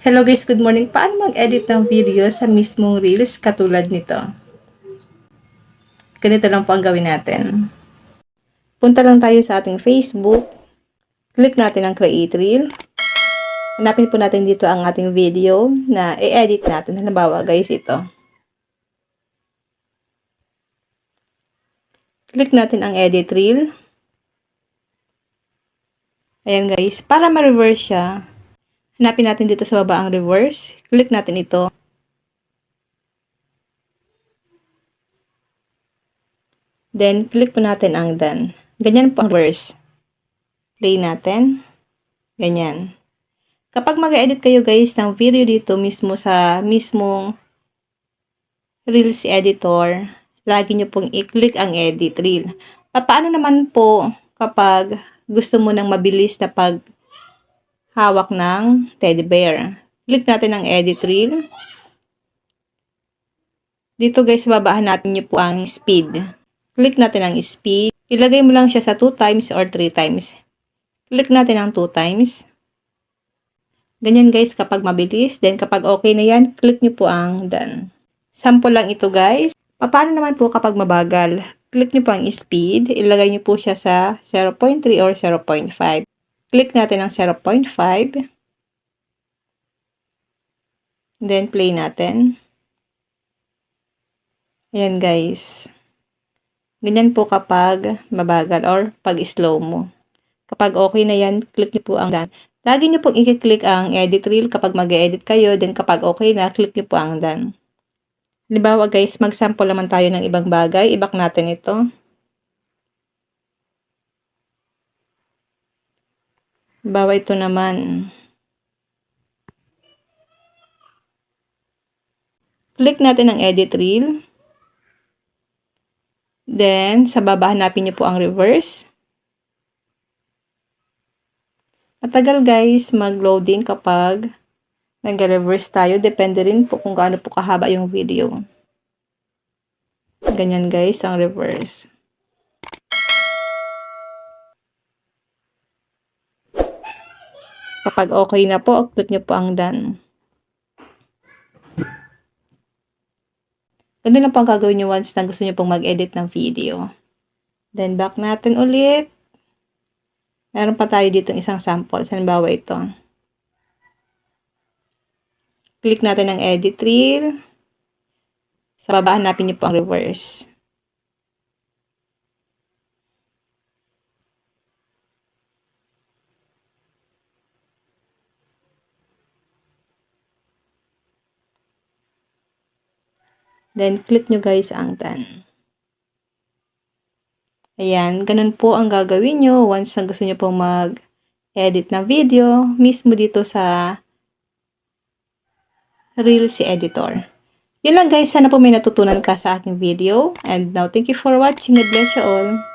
Hello guys, good morning. Paano mag-edit ng video sa mismong Reels katulad nito? Ganito lang po ang gawin natin. Punta lang tayo sa ating Facebook. Click natin ang Create Reel. Hanapin po natin dito ang ating video na i-edit natin. Halimbawa guys, ito. Click natin ang Edit Reel. Ayan guys, para ma-reverse siya, Hanapin natin dito sa baba ang reverse. Click natin ito. Then, click po natin ang done. Ganyan po ang reverse. Play natin. Ganyan. Kapag mag-edit kayo guys ng video dito mismo sa mismong Reels editor, lagi nyo pong i-click ang edit reel. Paano naman po kapag gusto mo ng mabilis na pag hawak ng teddy bear. Click natin ang edit reel. Dito guys, babahan natin nyo po ang speed. Click natin ang speed. Ilagay mo lang siya sa 2 times or 3 times. Click natin ang 2 times. Ganyan guys kapag mabilis. Then kapag okay na yan, click nyo po ang done. Sample lang ito guys. Paano naman po kapag mabagal? Click nyo po ang speed. Ilagay nyo po siya sa 0.3 or 0.5. Click natin ang 0.5. Then, play natin. Ayan, guys. Ganyan po kapag mabagal or pag slow mo. Kapag okay na yan, click niyo po ang done. Lagi niyo pong i-click ang edit reel kapag mag-edit kayo. Then, kapag okay na, click niyo po ang done. Halimbawa, guys, mag-sample naman tayo ng ibang bagay. Ibak natin ito. Bawa ito naman. Click natin ang edit reel. Then, sa baba, hanapin niyo po ang reverse. Matagal guys mag-loading kapag nag-reverse tayo. Depende rin po kung gaano po kahaba yung video. Ganyan guys ang reverse. Kapag okay na po, click nyo po ang done. Ganun lang po ang gagawin nyo once na gusto nyo pong mag-edit ng video. Then, back natin ulit. Meron pa tayo dito isang sample. Halimbawa ito. Click natin ang edit reel. Sa baba, hanapin nyo po ang reverse. Then, click nyo guys ang done. Ayan, ganun po ang gagawin nyo once na gusto nyo pong mag-edit ng video mismo dito sa Reels Editor. Yun lang guys, sana po may natutunan ka sa aking video. And now, thank you for watching. God bless you all.